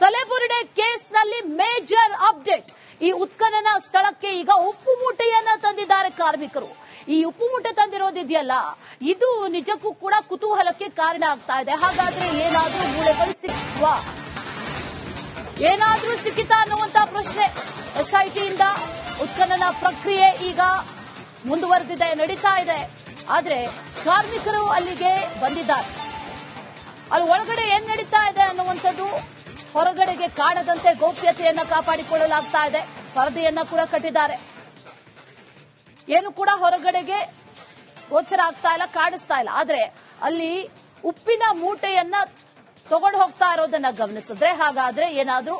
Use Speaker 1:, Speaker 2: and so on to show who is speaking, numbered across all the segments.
Speaker 1: ತಲೆಬುರುಡೆ ಕೇಸ್ನಲ್ಲಿ major update. ಈ ಉತ್ಖನನ ಸ್ಥಳಕ್ಕೆ ಈಗ ಉಪ್ಪು ಮೂಟೆಯನ್ನ ತಂದಿದ್ದಾರೆ ಕಾರ್ಮಿಕರು. ಈ ಉಪ್ಪು ಮೂಟೆ ತಂದಿರೋದಿದೆಯಲ್ಲ ಇದು ನಿಜಕ್ಕೂ ಕೂಡ ಕುತೂಹಲಕ್ಕೆ ಕಾರಣ ಆಗ್ತಾ ಇದೆ. ಹಾಗಾದ್ರೆ ಏನಾದ್ರೂ ಮೂಳೆಗಳು ಸಿಕ್ಕುವ ಏನಾದರೂ ಸಿಕ್ಕಿತಾ ಅನ್ನುವಂತ ಪ್ರಶ್ನೆ ಎಸ್ಐಟಿಯಿಂದ ಉತ್ಖನನ ಪ್ರಕ್ರಿಯೆ ಈಗ ಮುಂದುವರೆದಿದೆ, ನಡೀತಾ ಇದೆ. ಆದ್ರೆ ಕಾರ್ಮಿಕರು ಅಲ್ಲಿಗೆ ಬಂದಿದ್ದಾರೆ. ಅಲ್ಲಿ ಒಳಗಡೆ ಏನ್ ನಡೀತಾ ಇದೆ ಅನ್ನುವಂಥದ್ದು ಹೊರಗಡೆಗೆ ಕಾಣದಂತೆ ಗೌಪ್ಯತೆಯನ್ನ ಕಾಪಾಡಿಕೊಳ್ಳಲಾಗ್ತಾ ಇದೆ. ಪರದೆಯನ್ನ ಕೂಡ ಕಟ್ಟಿದ್ದಾರೆ. ಏನು ಕೂಡ ಹೊರಗಡೆಗೆ ಗೋಚರ ಆಗ್ತಾ ಇಲ್ಲ, ಕಾಣಿಸ್ತಾ ಇಲ್ಲ. ಆದ್ರೆ ಅಲ್ಲಿ ಉಪ್ಪಿನ ಮೂಟೆಯನ್ನ ತಗೊಂಡು ಹೋಗ್ತಾ ಇರೋದನ್ನ ಗಮನಿಸಿದ್ರೆ ಹಾಗಾದ್ರೆ ಏನಾದ್ರೂ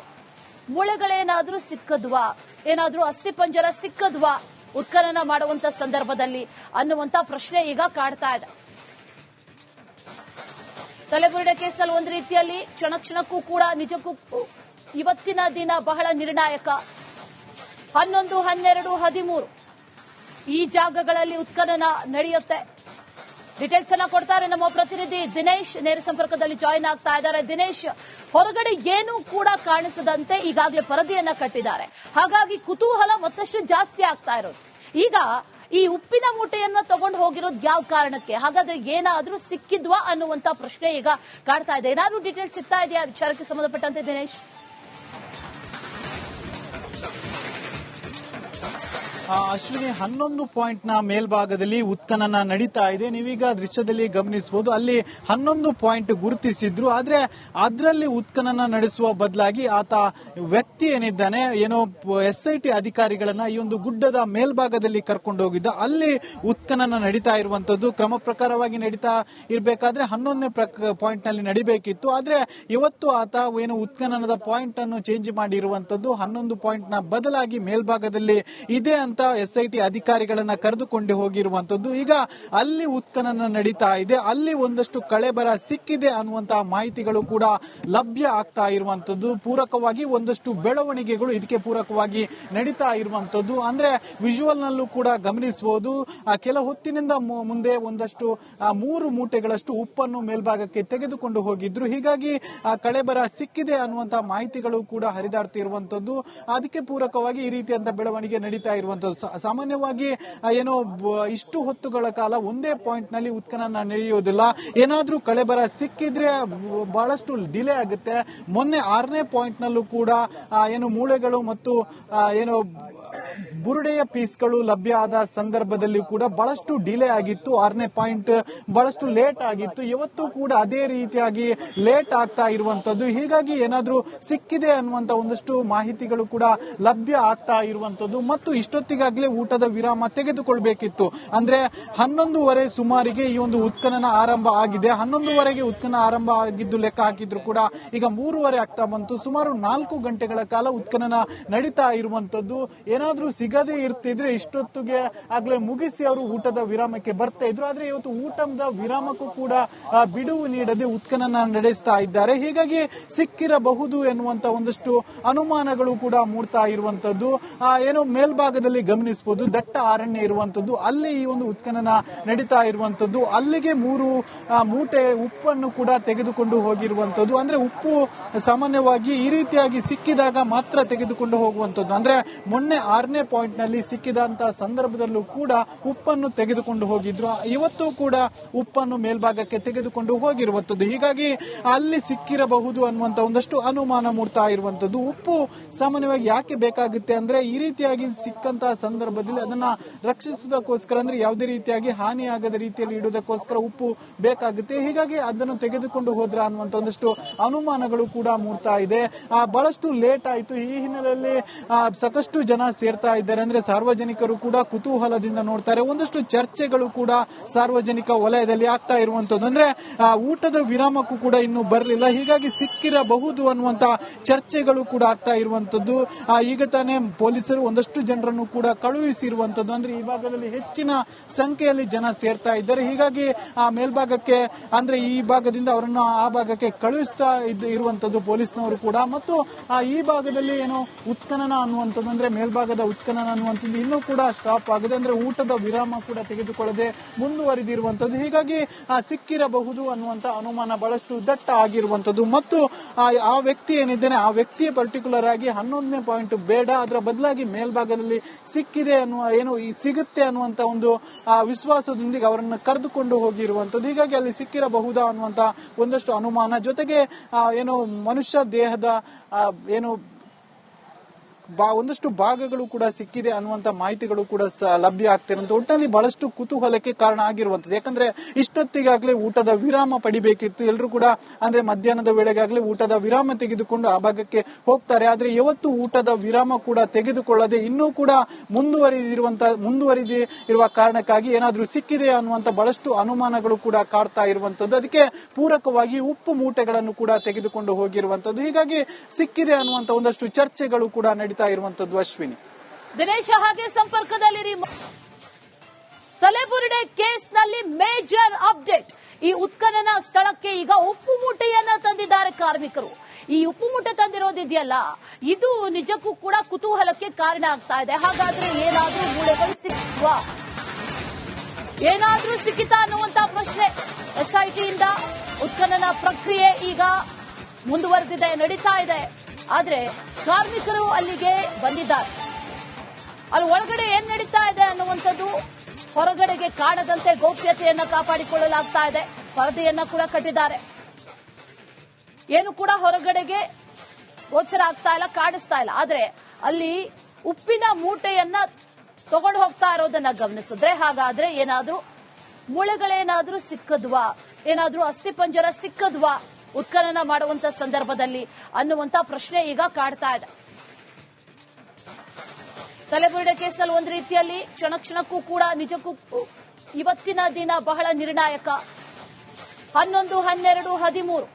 Speaker 1: ಮೂಳೆಗಳೇನಾದ್ರೂ ಸಿಕ್ಕದ್ವಾ? ಏನಾದ್ರೂ ಅಸ್ಥಿಪಂಜರ ಸಿಕ್ಕದ್ವಾ? ಉತ್ಖನನ ಮಾಡುವಂತ ಸಂದರ್ಭದಲ್ಲಿ ಅನ್ನುವಂತ ಪ್ರಶ್ನೆ ಈಗ ಕಾಡ್ತಾ ಇದೆ. ತಲೆಬುರುಡೆ ಕೇಸಲ್ಲಿ ಒಂದು ರೀತಿಯಲ್ಲಿ ಕ್ಷಣ ಕ್ಷಣಕ್ಕೂ ಕೂಡ ನಿಜಕ್ಕೂ ಇವತ್ತಿನ ದಿನ ಬಹಳ ನಿರ್ಣಾಯಕ. ಹನ್ನೊಂದು, ಹನ್ನೆರಡು, ಹದಿಮೂರು ಈ ಜಾಗಗಳಲ್ಲಿ ಉತ್ಖನನ ನಡೆಯುತ್ತೆ. ಡೀಟೇಲ್ಸ್ ಅನ್ನ ಕೊಡ್ತಾರೆ ನಮ್ಮ ಪ್ರತಿನಿಧಿ ದಿನೇಶ್. ನೇರ ಸಂಪರ್ಕದಲ್ಲಿ ಜಾಯಿನ್ ಆಗ್ತಾ ಇದ್ದಾರೆ. ದಿನೇಶ್, ಹೊರಗಡೆ ಏನೂ ಕೂಡ ಕಾಣಿಸದಂತೆ ಈಗಾಗಲೇ ಪರದಿಯನ್ನ ಕಟ್ಟಿದ್ದಾರೆ. ಹಾಗಾಗಿ ಕುತೂಹಲ ಮತ್ತಷ್ಟು ಜಾಸ್ತಿ ಆಗ್ತಾ ಇರೋದು. ಈಗ ಈ ಉಪ್ಪಿನ ಮೂಟೆಯನ್ನ ತಗೊಂಡು ಹೋಗಿರೋದು ಯಾವ ಕಾರಣಕ್ಕೆ? ಹಾಗಾದ್ರೆ ಏನಾದ್ರೂ ಸಿಕ್ಕಿದ್ವಾ ಅನ್ನುವಂತ ಪ್ರಶ್ನೆ ಈಗ ಕಾಡ್ತಾ ಇದೆ. ಏನಾದ್ರೂ ಡೀಟೇಲ್ಸ್ ಸಿಗ್ತಾ ಇದೆಯಾ? ವಿಚಾರಕ್ಕೆ ಸಂಬಂಧಪಟ್ಟಂತೆ ದಿನೇಶ್?
Speaker 2: ಅಶ್ವಿನಿ, ಹನ್ನೊಂದು ಪಾಯಿಂಟ್ನ ಮೇಲ್ಭಾಗದಲ್ಲಿ ಉತ್ಖನನ ನಡೀತಾ ಇದೆ. ನೀವೀಗ ದೃಶ್ಯದಲ್ಲಿ ಗಮನಿಸಬಹುದು. ಅಲ್ಲಿ ಹನ್ನೊಂದು ಪಾಯಿಂಟ್ ಗುರುತಿಸಿದ್ರು. ಆದ್ರೆ ಅದರಲ್ಲಿ ಉತ್ಖನನ ನಡೆಸುವ ಬದಲಾಗಿ ಆತ ವ್ಯಕ್ತಿ ಏನಿದ್ದಾನೆ, ಏನೋ ಎಸ್ ಐ ಟಿ ಅಧಿಕಾರಿಗಳನ್ನ ಈ ಒಂದು ಗುಡ್ಡದ ಮೇಲ್ಭಾಗದಲ್ಲಿ ಕರ್ಕೊಂಡು ಹೋಗಿದ್ದ. ಅಲ್ಲಿ ಉತ್ಖನನ ನಡೀತಾ ಇರುವಂತದ್ದು ಕ್ರಮ ಪ್ರಕಾರವಾಗಿ ನಡೀತಾ ಇರಬೇಕಾದ್ರೆ ಹನ್ನೊಂದನೇ ಪಾಯಿಂಟ್ನಲ್ಲಿ ನಡಿಬೇಕಿತ್ತು. ಆದ್ರೆ ಇವತ್ತು ಆತ ಏನು ಉತ್ಖನನದ ಪಾಯಿಂಟ್ ಅನ್ನು ಚೇಂಜ್ ಮಾಡಿರುವಂತದ್ದು ಹನ್ನೊಂದು ಪಾಯಿಂಟ್ನ ಬದಲಾಗಿ ಮೇಲ್ಭಾಗದಲ್ಲಿ ಇದೆ ಅಂತ ಎಸ್ ಐ ಟಿ ಅಧಿಕಾರಿಗಳನ್ನ ಕರೆದುಕೊಂಡು ಹೋಗಿರುವಂತದ್ದು. ಈಗ ಅಲ್ಲಿ ಉತ್ಖನನ ನಡೀತಾ ಇದೆ. ಅಲ್ಲಿ ಒಂದಷ್ಟು ಕಳೆಬರ ಸಿಕ್ಕಿದೆ ಅನ್ನುವಂತಹ ಮಾಹಿತಿಗಳು ಕೂಡ ಲಭ್ಯ ಆಗ್ತಾ ಇರುವಂತದ್ದು. ಪೂರಕವಾಗಿ ಒಂದಷ್ಟು ಬೆಳವಣಿಗೆಗಳು ಇದಕ್ಕೆ ಪೂರಕವಾಗಿ ನಡೀತಾ ಇರುವಂತದ್ದು. ಅಂದ್ರೆ ವಿಜುವಲ್ ನಲ್ಲೂ ಕೂಡ ಗಮನಿಸಬಹುದು. ಕೆಲ ಹೊತ್ತಿನಿಂದ ಮುಂದೆ ಒಂದಷ್ಟು ಮೂರು ಮೂಟೆಗಳಷ್ಟು ಉಪ್ಪನ್ನು ಮೇಲ್ಭಾಗಕ್ಕೆ ತೆಗೆದುಕೊಂಡು ಹೋಗಿದ್ರು. ಹೀಗಾಗಿ ಕಳೆಬರ ಸಿಕ್ಕಿದೆ ಅನ್ನುವಂತಹ ಮಾಹಿತಿಗಳು ಕೂಡ ಹರಿದಾಡ್ತಿರುವಂತದ್ದು. ಅದಕ್ಕೆ ಪೂರಕವಾಗಿ ಈ ರೀತಿಯಂತ ಬೆಳವಣಿಗೆ ನಡೀತಾ ಸಾಮಾನ್ಯವಾಗಿ ಏನೋ ಇಷ್ಟು ಹೊತ್ತುಗಳ ಕಾಲ ಒಂದೇ ಪಾಯಿಂಟ್ನಲ್ಲಿ ಉತ್ಖನನ ನಡೆಯುವುದಿಲ್ಲ. ಏನಾದ್ರೂ ಕಳೆಬರ ಸಿಕ್ಕಿದ್ರೆ ಬಹಳಷ್ಟು ಡಿಲೇ ಆಗುತ್ತೆ. ಮೊನ್ನೆ ಆರನೇ ಪಾಯಿಂಟ್ ನಲ್ಲೂ ಕೂಡ ಏನು ಮೂಳೆಗಳು ಮತ್ತು ಏನು ಬುರುಡೆಯ ಪೀಸ್ಗಳು ಲಭ್ಯ ಆದ ಸಂದರ್ಭದಲ್ಲಿ ಕೂಡ ಬಹಳಷ್ಟು ಡಿಲೇ ಆಗಿತ್ತು. ಆರನೇ ಪಾಯಿಂಟ್ ಬಹಳಷ್ಟು ಲೇಟ್ ಆಗಿತ್ತು. ಇವತ್ತು ಕೂಡ ಅದೇ ರೀತಿಯಾಗಿ ಲೇಟ್ ಆಗ್ತಾ ಇರುವಂತದ್ದು ಹೀಗಾಗಿ ಏನಾದ್ರೂ ಸಿಕ್ಕಿದೆ ಅನ್ನುವಂತ ಒಂದಷ್ಟು ಮಾಹಿತಿಗಳು ಕೂಡ ಲಭ್ಯ ಆಗ್ತಾ ಇರುವಂತದ್ದು ಮತ್ತು ಇಷ್ಟೊತ್ತಿಗಾಗಲೇ ಊಟದ ವಿರಾಮ ತೆಗೆದುಕೊಳ್ಬೇಕಿತ್ತು. ಅಂದ್ರೆ ಹನ್ನೊಂದುವರೆ ಸುಮಾರಿಗೆ ಈ ಒಂದು ಉತ್ಖನನ ಆರಂಭ ಆಗಿದೆ. ಹನ್ನೊಂದುವರೆಗೆ ಉತ್ಖನನ ಆರಂಭ ಆಗಿದ್ದು ಲೆಕ್ಕ ಹಾಕಿದ್ರು ಕೂಡ ಈಗ ಮೂರುವರೆ ಆಗ್ತಾ ಬಂತು. ಸುಮಾರು ನಾಲ್ಕು ಗಂಟೆಗಳ ಕಾಲ ಉತ್ಖನನ ನಡೀತಾ ಇರುವಂತದ್ದು. ಏನಾದ್ರೂ ಸಿಗದೇ ಇರ್ತಿದ್ರೆ ಇಷ್ಟೊತ್ತಿಗೆ ಆಗ್ಲೇ ಮುಗಿಸಿ ಅವರು ಊಟದ ವಿರಾಮಕ್ಕೆ ಬರ್ತಾ ಇದ್ರು. ಆದ್ರೆ ಇವತ್ತು ಊಟದ ವಿರಾಮಕ್ಕೂ ಕೂಡ ಬಿಡುವು ನೀಡದೆ ಉತ್ಖನನ ನಡೆಸ್ತಾ ಇದ್ದಾರೆ. ಹೀಗಾಗಿ ಸಿಕ್ಕಿರಬಹುದು ಎನ್ನುವಂತ ಒಂದಷ್ಟು ಅನುಮಾನಗಳು ಕೂಡ ಮೂಡ್ತಾ ಇರುವಂತದ್ದು. ಏನೋ ಮೇಲ್ಭಾಗದಲ್ಲಿ ಗಮನಿಸಬಹುದು ದಟ್ಟ ಅರಣ್ಯ ಇರುವಂತದ್ದು. ಅಲ್ಲಿ ಈ ಒಂದು ಉತ್ಖನನ ನಡೀತಾ ಇರುವಂತದ್ದು. ಅಲ್ಲಿಗೆ ಮೂರು ಮೂಟೆ ಉಪ್ಪನ್ನು ಕೂಡ ತೆಗೆದುಕೊಂಡು ಹೋಗಿರುವಂತದ್ದು. ಅಂದ್ರೆ ಉಪ್ಪು ಸಾಮಾನ್ಯವಾಗಿ ಈ ರೀತಿಯಾಗಿ ಸಿಕ್ಕಿದಾಗ ಮಾತ್ರ ತೆಗೆದುಕೊಂಡು ಹೋಗುವಂತದ್ದು. ಅಂದ್ರೆ ಮೊನ್ನೆ ಆರನೇ ಪಾಯಿಂಟ್ನಲ್ಲಿ ಸಿಕ್ಕಿದಂತ ಸಂದರ್ಭದಲ್ಲೂ ಕೂಡ ಉಪ್ಪನ್ನು ತೆಗೆದುಕೊಂಡು ಹೋಗಿದ್ರು. ಇವತ್ತು ಕೂಡ ಉಪ್ಪನ್ನು ಮೇಲ್ಭಾಗಕ್ಕೆ ತೆಗೆದುಕೊಂಡು ಹೋಗಿರುವಂತದ್ದು. ಹೀಗಾಗಿ ಅಲ್ಲಿ ಸಿಕ್ಕಿರಬಹುದು ಅನ್ನುವಂತ ಒಂದಷ್ಟು ಅನುಮಾನ ಮೂಡ್ತಾ ಇರುವಂತದ್ದು. ಉಪ್ಪು ಸಾಮಾನ್ಯವಾಗಿ ಯಾಕೆ ಬೇಕಾಗುತ್ತೆ ಅಂದ್ರೆ ಈ ರೀತಿಯಾಗಿ ಸಿಕ್ಕಂತಹ ಸಂದರ್ಭದಲ್ಲಿ ಅದನ್ನ ರಕ್ಷಿಸುವುದಕ್ಕೋಸ್ಕರ ಅಂದ್ರೆ ಯಾವುದೇ ರೀತಿಯಾಗಿ ಹಾನಿಯಾಗದ ರೀತಿಯಲ್ಲಿ ಇಡುವುದಕ್ಕೋಸ್ಕರ ಉಪ್ಪು ಬೇಕಾಗುತ್ತೆ. ಹೀಗಾಗಿ ಅದನ್ನು ತೆಗೆದುಕೊಂಡು ಹೋದ್ರ ಅನ್ನುವಂತ ಒಂದಷ್ಟು ಅನುಮಾನಗಳು ಕೂಡ ಮೂಡ್ತಾ ಇದೆ. ಬಹಳಷ್ಟು ಲೇಟ್ ಆಯ್ತು. ಈ ಹಿನ್ನೆಲೆಯಲ್ಲಿ ಸಾಕಷ್ಟು ಜನ ಸೇರ್ತಾ ಇದ್ದಾರೆ. ಅಂದ್ರೆ ಸಾರ್ವಜನಿಕರು ಕೂಡ ಕುತೂಹಲದಿಂದ ನೋಡ್ತಾರೆ. ಒಂದಷ್ಟು ಚರ್ಚೆಗಳು ಕೂಡ ಸಾರ್ವಜನಿಕ ವಲಯದಲ್ಲಿ ಆಗ್ತಾ ಇರುವಂತದ್ದು. ಅಂದ್ರೆ ಊಟದ ವಿರಾಮಕ್ಕೂ ಕೂಡ ಇನ್ನು ಬರಲಿಲ್ಲ. ಹೀಗಾಗಿ ಸಿಕ್ಕಿರಬಹುದು ಅನ್ನುವಂತ ಚರ್ಚೆಗಳು ಕೂಡ ಆಗ್ತಾ ಇರುವಂತದ್ದು. ಈಗ ತಾನೇ ಪೊಲೀಸರು ಒಂದಷ್ಟು ಜನರನ್ನು ಕೂಡ ಕೂಡ ಕಳುಹಿಸಿರುವಂತದ್ದು. ಅಂದ್ರೆ ಈ ಭಾಗದಲ್ಲಿ ಹೆಚ್ಚಿನ ಸಂಖ್ಯೆಯಲ್ಲಿ ಜನ ಸೇರ್ತಾ ಇದ್ದಾರೆ. ಹೀಗಾಗಿ ಆ ಮೇಲ್ಭಾಗಕ್ಕೆ, ಅಂದ್ರೆ ಈ ಭಾಗದಿಂದ ಅವರನ್ನು ಆ ಭಾಗಕ್ಕೆ ಕಳುಹಿಸ್ತಾ ಇದ್ದ ಇರುವಂತದ್ದು ಪೊಲೀಸ್ನವರು ಕೂಡ. ಮತ್ತು ಆ ಈ ಭಾಗದಲ್ಲಿ ಏನು ಉತ್ಖನನ ಅನ್ನುವಂಥದ್ದು, ಅಂದ್ರೆ ಮೇಲ್ಭಾಗದ ಉತ್ಖನನ ಅನ್ನುವಂಥದ್ದು ಇನ್ನೂ ಕೂಡ ಸ್ಟಾಪ್ ಆಗಿದೆ. ಅಂದ್ರೆ ಊಟದ ವಿರಾಮ ಕೂಡ ತೆಗೆದುಕೊಳ್ಳದೆ ಮುಂದುವರಿದಿರುವಂತದ್ದು. ಹೀಗಾಗಿ ಆ ಸಿಕ್ಕಿರಬಹುದು ಅನ್ನುವಂತ ಅನುಮಾನ ಬಹಳಷ್ಟು ದಟ್ಟ ಆಗಿರುವಂತದ್ದು. ಮತ್ತು ಆ ಆ ವ್ಯಕ್ತಿ ಏನಿದ್ದಾನೆ, ಆ ವ್ಯಕ್ತಿ ಪರ್ಟಿಕ್ಯುಲರ್ ಆಗಿ ಹನ್ನೊಂದನೇ ಪಾಯಿಂಟ್ ಬೇಡ. ಅದರ ಬದಲಾಗಿ ಮೇಲ್ಭಾಗದಲ್ಲಿ ಸಿಕ್ಕಿದೆ ಅನ್ನುವ, ಏನು ಈ ಸಿಗುತ್ತೆ ಅನ್ನುವಂತ ಒಂದು ವಿಶ್ವಾಸದೊಂದಿಗೆ ಅವರನ್ನು ಕರೆದುಕೊಂಡು ಹೋಗಿರುವಂತದ್ದು ಹೀಗಾಗಿ ಅಲ್ಲಿ ಸಿಕ್ಕಿರಬಹುದಾ ಅನ್ನುವಂತ ಒಂದಷ್ಟು ಅನುಮಾನ. ಜೊತೆಗೆ ಏನು ಮನುಷ್ಯ ದೇಹದ ಏನು ಒಂದಷ್ಟು ಭಾಗಗಳು ಕೂಡ ಸಿಕ್ಕಿದೆ ಅನ್ನುವಂತ ಮಾಹಿತಿಗಳು ಕೂಡ ಲಭ್ಯ ಆಗ್ತಿರೋದು ಒಟ್ಟಿನಲ್ಲಿ ಬಹಳಷ್ಟು ಕುತೂಹಲಕ್ಕೆ ಕಾರಣ ಆಗಿರುವಂತದ್ದು ಯಾಕಂದ್ರೆ ಇಷ್ಟೊತ್ತಿಗಾಗ್ಲೇ ಊಟದ ವಿರಾಮ ಪಡಿಬೇಕಿತ್ತು. ಎಲ್ಲರೂ ಕೂಡ ಅಂದ್ರೆ ಮಧ್ಯಾಹ್ನದ ವೇಳೆಗಾಗ್ಲೇ ಊಟದ ವಿರಾಮ ತೆಗೆದುಕೊಂಡು ಆ ಭಾಗಕ್ಕೆ ಹೋಗ್ತಾರೆ. ಆದ್ರೆ ಇವತ್ತು ಊಟದ ವಿರಾಮ ಕೂಡ ತೆಗೆದುಕೊಳ್ಳದೆ ಇನ್ನೂ ಕೂಡ ಮುಂದುವರಿದಿರುವಂತ, ಮುಂದುವರಿದಿ ಇರುವ ಕಾರಣಕ್ಕಾಗಿ ಏನಾದ್ರೂ ಸಿಕ್ಕಿದೆ ಅನ್ನುವಂತ ಬಹಳಷ್ಟು ಅನುಮಾನಗಳು ಕೂಡ ಕಾಡ್ತಾ ಇರುವಂತದ್ದು ಅದಕ್ಕೆ ಪೂರಕವಾಗಿ ಉಪ್ಪು ಮೂಟೆಗಳನ್ನು ಕೂಡ ತೆಗೆದುಕೊಂಡು ಹೋಗಿರುವಂತದ್ದು ಹೀಗಾಗಿ ಸಿಕ್ಕಿದೆ ಅನ್ನುವಂತ ಒಂದಷ್ಟು ಚರ್ಚೆಗಳು ಕೂಡ ನಡೀತಾ ಇರುವಂತದ್ದು ಅಶ್ವಿನಿ.
Speaker 1: ದಿನೇಶ್, ಹಾಗೆ ಸಂಪರ್ಕದಲ್ಲಿರಿ. ತಲೆಬುರುಡೆ ಕೇಸ್ನಲ್ಲಿ ಮೇಜರ್ ಅಪ್ಡೇಟ್. ಈ ಉತ್ಖನನ ಸ್ಥಳಕ್ಕೆ ಈಗ ಉಪ್ಪು ಮೂಟೆಯನ್ನ ತಂದಿದ್ದಾರೆ ಕಾರ್ಮಿಕರು. ಈ ಉಪ್ಪು ಮೂಟೆ ತಂದಿರೋದಿದೆಯಲ್ಲ, ಇದು ನಿಜಕ್ಕೂ ಕೂಡ ಕುತೂಹಲಕ್ಕೆ ಕಾರಣ ಆಗ್ತಾ ಇದೆ. ಹಾಗಾದ್ರೆ ಏನಾದ್ರೂ ಮೂಳೆಗಳು ಸಿಕ್ಕುವ ಏನಾದ್ರೂ ಸಿಕ್ಕಿತಾ ಅನ್ನುವಂತ ಪ್ರಶ್ನೆ ಎಸ್ಐಟಿಯಿಂದ ಉತ್ಖನನ ಪ್ರಕ್ರಿಯೆ ಈಗ ಮುಂದುವರೆದಿದೆ, ನಡೀತಾ ಇದೆ. ಆದ್ರೆ ಕಾರ್ಮಿಕರು ಅಲ್ಲಿಗೆ ಬಂದಿದ್ದಾರೆ. ಅಲ್ಲಿ ಒಳಗಡೆ ಏನ್ ನಡೀತಾ ಇದೆ ಅನ್ನುವಂಥದ್ದು ಹೊರಗಡೆಗೆ ಕಾಣದಂತೆ ಗೌಪ್ಯತೆಯನ್ನ ಕಾಪಾಡಿಕೊಳ್ಳಲಾಗ್ತಾ ಇದೆ. ಪರದೆಯನ್ನ ಕೂಡ ಕಟ್ಟಿದ್ದಾರೆ. ಏನು ಕೂಡ ಹೊರಗಡೆಗೆ ಗೋಚರ ಆಗ್ತಾ ಇಲ್ಲ, ಕಾಣಿಸ್ತಾ ಇಲ್ಲ. ಆದ್ರೆ ಅಲ್ಲಿ ಉಪ್ಪಿನ ಮೂಟೆಯನ್ನ ತಗೊಂಡು ಹೋಗ್ತಾ ಇರೋದನ್ನ ಗಮನಿಸಿದ್ರೆ ಹಾಗಾದ್ರೆ ಏನಾದ್ರೂ ಮೂಳೆಗಳೇನಾದ್ರೂ ಸಿಕ್ಕದ್ವಾ? ಏನಾದ್ರೂ ಅಸ್ಥಿಪಂಜರ ಸಿಕ್ಕದ್ವಾ? ಉತ್ಖನನ ಮಾಡುವಂತ ಸಂದರ್ಭದಲ್ಲಿ ಅನ್ನುವಂತ ಪ್ರಶ್ನೆ ಈಗ ಕಾಡ್ತಾ ಇದೆ. ತಲೆಬುರುಡೆ ಕೇಸಲ್ಲಿ ಒಂದು ರೀತಿಯಲ್ಲಿ ಕ್ಷಣ ಕ್ಷಣಕ್ಕೂ ಕೂಡ ನಿಜಕ್ಕೂ ಇವತ್ತಿನ ದಿನ ಬಹಳ ನಿರ್ಣಾಯಕ. ಹನ್ನೊಂದು, ಹನ್ನೆರಡು, ಹದಿಮೂರು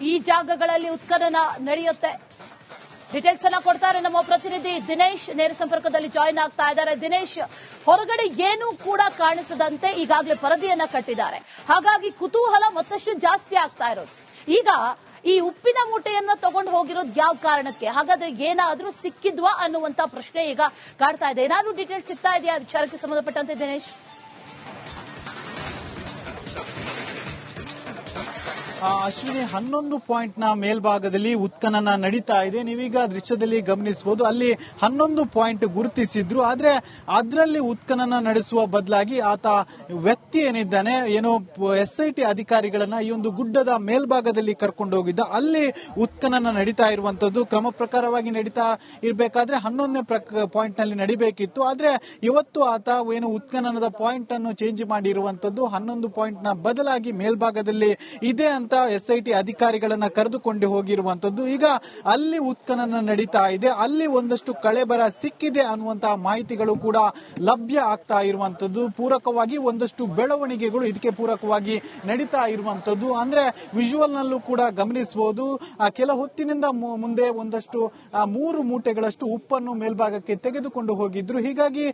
Speaker 1: ಈ ಜಾಗಗಳಲ್ಲಿ ಉತ್ಖನನ ನಡೆಯುತ್ತೆ. ಡೀಟೇಲ್ಸ್ ಅನ್ನ ಕೊಡ್ತಾರೆ ನಮ್ಮ ಪ್ರತಿನಿಧಿ ದಿನೇಶ್. ನೇರ ಸಂಪರ್ಕದಲ್ಲಿ ಜಾಯಿನ್ ಆಗ್ತಾ ಇದ್ದಾರೆ. ದಿನೇಶ್, ಹೊರಗಡೆ ಏನೂ ಕೂಡ ಕಾಣಿಸದಂತೆ ಈಗಾಗಲೇ ಪರದಿಯನ್ನ ಕಟ್ಟಿದ್ದಾರೆ. ಹಾಗಾಗಿ ಕುತೂಹಲ ಮತ್ತಷ್ಟು ಜಾಸ್ತಿ ಆಗ್ತಾ ಇರೋದು. ಈಗ ಈ ಉಪ್ಪಿನ ಮೂಟೆಯನ್ನ ತಗೊಂಡು ಹೋಗಿರೋದು ಯಾವ ಕಾರಣಕ್ಕೆ? ಹಾಗಾದ್ರೆ ಏನಾದ್ರೂ ಸಿಕ್ಕಿದ್ವಾ ಅನ್ನುವಂತ ಪ್ರಶ್ನೆ ಈಗ ಕಾಡ್ತಾ ಇದೆ. ಏನಾದ್ರೂ ಡೀಟೇಲ್ಸ್ ಸಿಗ್ತಾ ಇದೆಯಾ? ವಿಚಾರಕ್ಕೆ ಸಂಬಂಧಪಟ್ಟಂತೆ ದಿನೇಶ್.
Speaker 2: ಅಶ್ವಿನಿ, ಹನ್ನೊಂದು ಪಾಯಿಂಟ್ನ ಮೇಲ್ಭಾಗದಲ್ಲಿ ಉತ್ಖನನ ನಡೀತಾ ಇದೆ. ನೀವೀಗ ದೃಶ್ಯದಲ್ಲಿ ಗಮನಿಸಬಹುದು. ಅಲ್ಲಿ ಹನ್ನೊಂದು ಪಾಯಿಂಟ್ ಗುರುತಿಸಿದ್ರು. ಆದ್ರೆ ಅದರಲ್ಲಿ ಉತ್ಖನನ ನಡೆಸುವ ಬದಲಾಗಿ ಆತ ವ್ಯಕ್ತಿ ಏನಿದ್ದಾನೆ, ಏನೋ ಎಸ್ ಐ ಟಿ ಅಧಿಕಾರಿಗಳನ್ನ ಈ ಒಂದು ಗುಡ್ಡದ ಮೇಲ್ಭಾಗದಲ್ಲಿ ಕರ್ಕೊಂಡು ಹೋಗಿದ್ದ. ಅಲ್ಲಿ ಉತ್ಖನನ ನಡೀತಾ ಇರುವಂತದ್ದು ಕ್ರಮ ಪ್ರಕಾರವಾಗಿ ನಡೀತಾ ಇರಬೇಕಾದ್ರೆ ಹನ್ನೊಂದನೇ ಪಾಯಿಂಟ್ನಲ್ಲಿ ನಡಿಬೇಕಿತ್ತು. ಆದ್ರೆ ಇವತ್ತು ಆತ ಏನು ಉತ್ಖನನದ ಪಾಯಿಂಟ್ ಅನ್ನು ಚೇಂಜ್ ಮಾಡಿರುವಂತದ್ದು ಹನ್ನೊಂದು ಪಾಯಿಂಟ್ನ ಬದಲಾಗಿ ಮೇಲ್ಭಾಗದಲ್ಲಿ ಇದೆ ಅಂತ ಎಸ್ ಐ ಟಿ ಅಧಿಕಾರಿಗಳನ್ನ ಕರೆದುಕೊಂಡು ಹೋಗಿರುವಂತದ್ದು. ಈಗ ಅಲ್ಲಿ ಉತ್ಖನನ ನಡೀತಾ ಇದೆ. ಅಲ್ಲಿ ಒಂದಷ್ಟು ಕಳೆಬರ ಸಿಕ್ಕಿದೆ ಅನ್ನುವಂತಹ ಮಾಹಿತಿಗಳು ಕೂಡ ಲಭ್ಯ ಆಗ್ತಾ ಇರುವಂತದ್ದು. ಪೂರಕವಾಗಿ ಒಂದಷ್ಟು ಬೆಳವಣಿಗೆಗಳು ಇದಕ್ಕೆ ಪೂರಕವಾಗಿ ನಡೀತಾ ಇರುವಂತದ್ದು. ಅಂದ್ರೆ ವಿಜುವಲ್ ನಲ್ಲೂ ಕೂಡ ಗಮನಿಸಬಹುದು. ಕೆಲ ಹೊತ್ತಿನಿಂದ ಮುಂದೆ ಒಂದಷ್ಟು ಮೂರು ಮೂಟೆಗಳಷ್ಟು ಉಪ್ಪನ್ನು ಮೇಲ್ಭಾಗಕ್ಕೆ ತೆಗೆದುಕೊಂಡು ಹೋಗಿದ್ರು. ಹೀಗಾಗಿ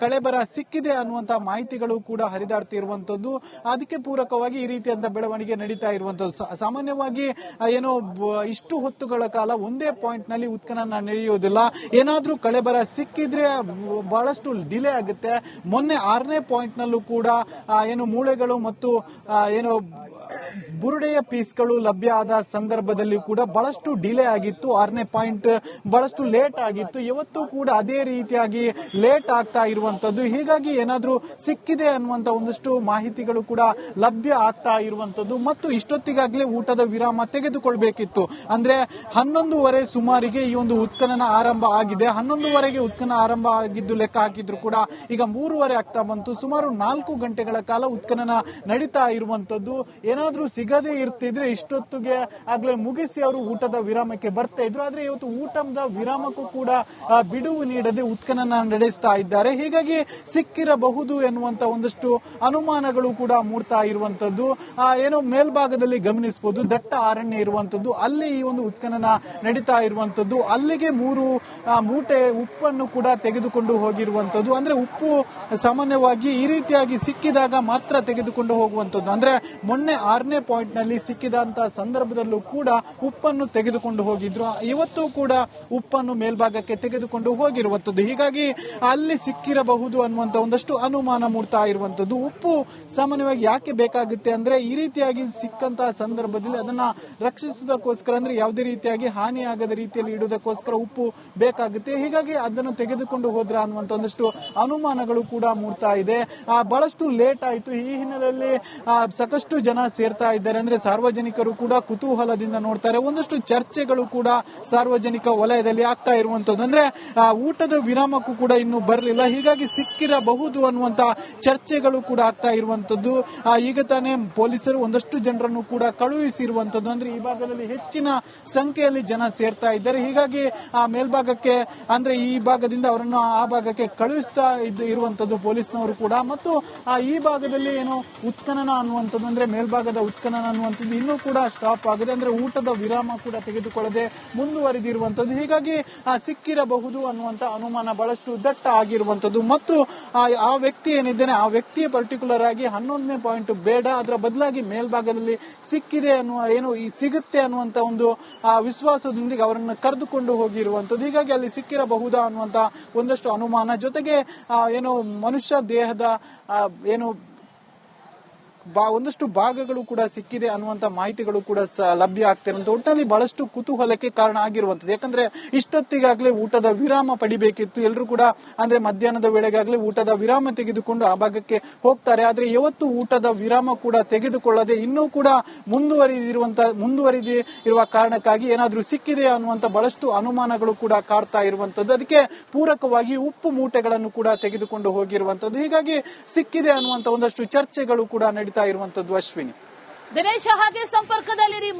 Speaker 2: ಕಳೆಬರ ಸಿಕ್ಕಿದೆ ಅನ್ನುವಂತಹ ಮಾಹಿತಿಗಳು ಕೂಡ ಹರಿದಾಡ್ತಿರುವಂತದ್ದು. ಅದಕ್ಕೆ ಪೂರಕವಾಗಿ ಈ ರೀತಿಯಂತ ಬೆಳವಣಿಗೆ ನಡೀತಾ ಇರುವಂತದ್ದು. ಸಾಮಾನ್ಯವಾಗಿ ಏನು ಇಷ್ಟು ಹೊತ್ತುಗಳ ಕಾಲ ಒಂದೇ ಪಾಯಿಂಟ್ನಲ್ಲಿ ಉತ್ಖನನ ನಡೆಯುವುದಿಲ್ಲ. ಏನಾದ್ರೂ ಕಳೆಬರ ಸಿಕ್ಕಿದ್ರೆ ಬಹಳಷ್ಟು ಡಿಲೇ ಆಗುತ್ತೆ. ಮೊನ್ನೆ ಆರನೇ ಪಾಯಿಂಟ್ ನಲ್ಲೂ ಕೂಡ ಏನು ಮೂಳೆಗಳು ಮತ್ತು ಏನು ಬುರುಡೆಯ ಪೀಸ್ಗಳು ಲಭ್ಯ ಆದ ಸಂದರ್ಭದಲ್ಲಿ ಕೂಡ ಬಹಳಷ್ಟು ಡಿಲೇ ಆಗಿತ್ತು, ಆರನೇ ಪಾಯಿಂಟ್ ಬಹಳಷ್ಟು ಲೇಟ್ ಆಗಿತ್ತು. ಇವತ್ತು ಕೂಡ ಅದೇ ರೀತಿಯಾಗಿ ಲೇಟ್ ಆಗ್ತಾ ಇರುವಂತದ್ದು ಹೀಗಾಗಿ ಏನಾದ್ರೂ ಸಿಕ್ಕಿದೆ ಅನ್ನುವಂತ ಒಂದಷ್ಟು ಮಾಹಿತಿಗಳು ಕೂಡ ಲಭ್ಯ ಆಗ್ತಾ ಇರುವಂತದ್ದು ಮತ್ತು ಇಷ್ಟೊತ್ತಿಗಾಗಲೇ ಊಟದ ವಿರಾಮ ತೆಗೆದುಕೊಳ್ಬೇಕಿತ್ತು. ಅಂದ್ರೆ ಹನ್ನೊಂದುವರೆ ಸುಮಾರಿಗೆ ಈ ಒಂದು ಉತ್ಖನನ ಆರಂಭ ಆಗಿದೆ. ಹನ್ನೊಂದುವರೆಗೆ ಉತ್ಖನ ಆರಂಭ ಆಗಿದ್ದು ಲೆಕ್ಕ ಹಾಕಿದ್ರು ಕೂಡ ಈಗ ಮೂರುವರೆ ಆಗ್ತಾ ಬಂತು. ಸುಮಾರು ನಾಲ್ಕು ಗಂಟೆಗಳ ಕಾಲ ಉತ್ಖನನ ನಡೀತಾ ಇರುವಂತದ್ದು ಏನಾದ್ರೂ ಸಿಗದೇ ಇರ್ತಿದ್ರೆ ಇಷ್ಟೊತ್ತಿಗೆ ಆಗ್ಲೇ ಮುಗಿಸಿ ಅವರು ಊಟದ ವಿರಾಮಕ್ಕೆ ಬರ್ತಾ ಇದ್ರು. ಆದ್ರೆ ಇವತ್ತು ಊಟದ ವಿರಾಮಕ್ಕೂ ಕೂಡ ಬಿಡುವು ನೀಡದೆ ಉತ್ಖನನ ನಡೆಸ್ತಾ ಇದ್ದಾರೆ. ಹೀಗಾಗಿ ಸಿಕ್ಕಿರಬಹುದು ಎನ್ನುವಂತ ಒಂದಷ್ಟು ಅನುಮಾನಗಳು ಕೂಡ ಮೂಡ್ತಾ ಇರುವಂತದ್ದು. ಏನೋ ಮೇಲ್ಭಾಗದಲ್ಲಿ ಗಮನಿಸಬಹುದು ದಟ್ಟ ಅರಣ್ಯ ಇರುವಂತದ್ದು. ಅಲ್ಲಿ ಈ ಒಂದು ಉತ್ಖನನ ನಡೀತಾ ಇರುವಂತದ್ದು. ಅಲ್ಲಿಗೆ ಮೂರು ಮೂಟೆ ಉಪ್ಪನ್ನು ಕೂಡ ತೆಗೆದುಕೊಂಡು ಹೋಗಿರುವಂತದ್ದು. ಅಂದ್ರೆ ಉಪ್ಪು ಸಾಮಾನ್ಯವಾಗಿ ಈ ರೀತಿಯಾಗಿ ಸಿಕ್ಕಿದಾಗ ಮಾತ್ರ ತೆಗೆದುಕೊಂಡು ಹೋಗುವಂತದ್ದು. ಅಂದ್ರೆ ಮೊನ್ನೆ ಆರನೇ ಪಾಯಿಂಟ್ನಲ್ಲಿ ಸಿಕ್ಕಿದಂತ ಸಂದರ್ಭದಲ್ಲೂ ಕೂಡ ಉಪ್ಪನ್ನು ತೆಗೆದುಕೊಂಡು ಹೋಗಿದ್ರು. ಇವತ್ತು ಕೂಡ ಉಪ್ಪನ್ನು ಮೇಲ್ಭಾಗಕ್ಕೆ ತೆಗೆದುಕೊಂಡು ಹೋಗಿರುವಂತದ್ದು ಹೀಗಾಗಿ ಅಲ್ಲಿ ಸಿಕ್ಕಿರಬಹುದು ಅನ್ನುವಂತ ಒಂದಷ್ಟು ಅನುಮಾನ ಮೂಡ್ತಾ ಇರುವಂತದ್ದು ಉಪ್ಪು ಸಾಮಾನ್ಯವಾಗಿ ಯಾಕೆ ಬೇಕಾಗುತ್ತೆ ಅಂದ್ರೆ ಈ ರೀತಿಯಾಗಿ ಸಿಕ್ಕಂತಹ ಸಂದರ್ಭದಲ್ಲಿ ಅದನ್ನ ರಕ್ಷಿಸುವುದಕ್ಕೋಸ್ಕರ ಅಂದ್ರೆ ಯಾವುದೇ ರೀತಿಯಾಗಿ ಹಾನಿಯಾಗದ ರೀತಿಯಲ್ಲಿ ಇಡುವುದಕ್ಕೋಸ್ಕರ ಉಪ್ಪು ಬೇಕಾಗುತ್ತೆ. ಹೀಗಾಗಿ ಅದನ್ನು ತೆಗೆದುಕೊಂಡು ಹೋದ್ರ ಅನ್ನುವಂತ ಒಂದಷ್ಟು ಅನುಮಾನಗಳು ಕೂಡ ಮೂಡ್ತಾ ಇದೆ. ಬಹಳಷ್ಟು ಲೇಟ್ ಆಯ್ತು. ಈ ಹಿನ್ನೆಲೆಯಲ್ಲಿ ಸಾಕಷ್ಟು ಜನ ಸೇರ್ತಾ ಇದ್ದಾರೆ ಅಂದ್ರೆ ಸಾರ್ವಜನಿಕರು ಕೂಡ ಕುತೂಹಲದಿಂದ ನೋಡ್ತಾರೆ ಒಂದಷ್ಟು ಚರ್ಚೆಗಳು ಕೂಡ ಸಾರ್ವಜನಿಕ ವಲಯದಲ್ಲಿ ಆಗ್ತಾ ಇರುವಂತದ್ದು. ಅಂದ್ರೆ ಊಟದ ವಿರಾಮಕ್ಕೂ ಕೂಡ ಇನ್ನು ಬರಲಿಲ್ಲ. ಹೀಗಾಗಿ ಸಿಕ್ಕಿರಬಹುದು ಅನ್ನುವಂತ ಚರ್ಚೆಗಳು ಕೂಡ ಆಗ್ತಾ ಇರುವಂತದ್ದು. ಈಗ ತಾನೇ ಪೊಲೀಸರು ಒಂದಷ್ಟು ಜನರನ್ನು ಕೂಡ ಕಳುಹಿಸಿರುವಂತದ್ದು. ಅಂದ್ರೆ, ಈ ಭಾಗದಲ್ಲಿ ಹೆಚ್ಚಿನ ಸಂಖ್ಯೆಯಲ್ಲಿ ಜನ ಸೇರ್ತಾ ಇದ್ದಾರೆ. ಹೀಗಾಗಿ, ಆ, ಮೇಲ್ಭಾಗಕ್ಕೆ, ಅಂದ್ರೆ, ಈ ಭಾಗದಿಂದ ಅವರನ್ನು ಆ ಭಾಗಕ್ಕೆ ಕಳುಹಿಸ್ತಾ ಇರುವಂತದ್ದು ಪೊಲೀಸ್ನವರು ಕೂಡ. ಮತ್ತು ಈ ಭಾಗದಲ್ಲಿ ಏನು ಉತ್ಖನನ ಅನ್ನುವಂಥದ್ದು ಅಂದ್ರೆ ಮೇಲ್ಭಾಗದ ಉತ್ಖನನ ಅನ್ನುವಂಥದ್ದು ಇನ್ನೂ ಕೂಡ ಸ್ಟಾಪ್ ಆಗಿದೆ ಅಂದ್ರೆ ಊಟದ ವಿರಾಮ ಕೂಡ ತೆಗೆದುಕೊಳ್ಳದೆ ಮುಂದುವರಿದಿರುವಂತದ್ದು ಹೀಗಾಗಿ ಸಿಕ್ಕಿರಬಹುದು ಅನ್ನುವಂತ ಅನುಮಾನ ಬಹಳಷ್ಟು ದಟ್ಟ ಆಗಿರುವಂತದ್ದು ಮತ್ತು ಆ ವ್ಯಕ್ತಿ ಏನಿದ್ದಾನೆ, ಆ ವ್ಯಕ್ತಿಯ ಪರ್ಟಿಕ್ಯುಲರ್ ಆಗಿ ಹನ್ನೊಂದನೇ ಪಾಯಿಂಟ್ ಬೇಡ. ಅದರ ಬದಲಾಗಿ ಮೇಲ್ಭಾಗದಲ್ಲಿ ಸಿಕ್ಕಿದೆ ಅನ್ನುವ, ಏನು ಈ ಸಿಗುತ್ತೆ ಅನ್ನುವಂತ ಒಂದು, ಆ ವಿಶ್ವಾಸದೊಂದಿಗೆ ಅವರನ್ನು ಕರೆದುಕೊಂಡು ಹೋಗಿರುವಂತದ್ದು ಹೀಗಾಗಿ ಅಲ್ಲಿ ಸಿಕ್ಕಿರಬಹುದಾ ಅನ್ನುವಂತ ಒಂದಷ್ಟು ಅನುಮಾನ. ಜೊತೆಗೆ ಏನು ಮನುಷ್ಯ ದೇಹದ ಏನು ಒಂದಷ್ಟು ಭಾಗಗಳು ಕೂಡ ಸಿಕ್ಕಿದೆ ಅನ್ನುವಂತ ಮಾಹಿತಿಗಳು ಕೂಡ ಲಭ್ಯ ಆಗ್ತಿರುವಂತ ಒಟ್ಟಿನಲ್ಲಿ ಬಹಳಷ್ಟು ಕುತೂಹಲಕ್ಕೆ ಕಾರಣ ಆಗಿರುವಂತದ್ದು ಯಾಕಂದ್ರೆ ಇಷ್ಟೊತ್ತಿಗಾಗ್ಲೇ ಊಟದ ವಿರಾಮ ಪಡಿಬೇಕಿತ್ತು. ಎಲ್ಲರೂ ಕೂಡ ಅಂದ್ರೆ ಮಧ್ಯಾಹ್ನದ ವೇಳೆಗಾಗ್ಲೇ ಊಟದ ವಿರಾಮ ತೆಗೆದುಕೊಂಡು ಆ ಭಾಗಕ್ಕೆ ಹೋಗ್ತಾರೆ. ಆದ್ರೆ ಇವತ್ತು ಊಟದ ವಿರಾಮ ಕೂಡ ತೆಗೆದುಕೊಳ್ಳದೆ ಇನ್ನೂ ಕೂಡ ಮುಂದುವರಿದಿರುವಂತ ಮುಂದುವರಿದಿ ಇರುವ ಕಾರಣಕ್ಕಾಗಿ ಏನಾದ್ರೂ ಸಿಕ್ಕಿದೆ ಅನ್ನುವಂತ ಬಹಳಷ್ಟು ಅನುಮಾನಗಳು ಕೂಡ ಕಾಡ್ತಾ ಇರುವಂತದ್ದು ಅದಕ್ಕೆ ಪೂರಕವಾಗಿ ಉಪ್ಪು ಮೂಟೆಗಳನ್ನು ಕೂಡ ತೆಗೆದುಕೊಂಡು ಹೋಗಿರುವಂತದ್ದು ಹೀಗಾಗಿ ಸಿಕ್ಕಿದೆ ಅನ್ನುವಂತ ಒಂದಷ್ಟು ಚರ್ಚೆಗಳು ಕೂಡ ನಡೀತಾ ಇರುವಂತದ್ದು ಅಶ್ವಿನಿ.
Speaker 1: ದಿನೇಶ್ ಹಾಗೆ ಸಂಪರ್ಕದಲ್ಲಿರಿ.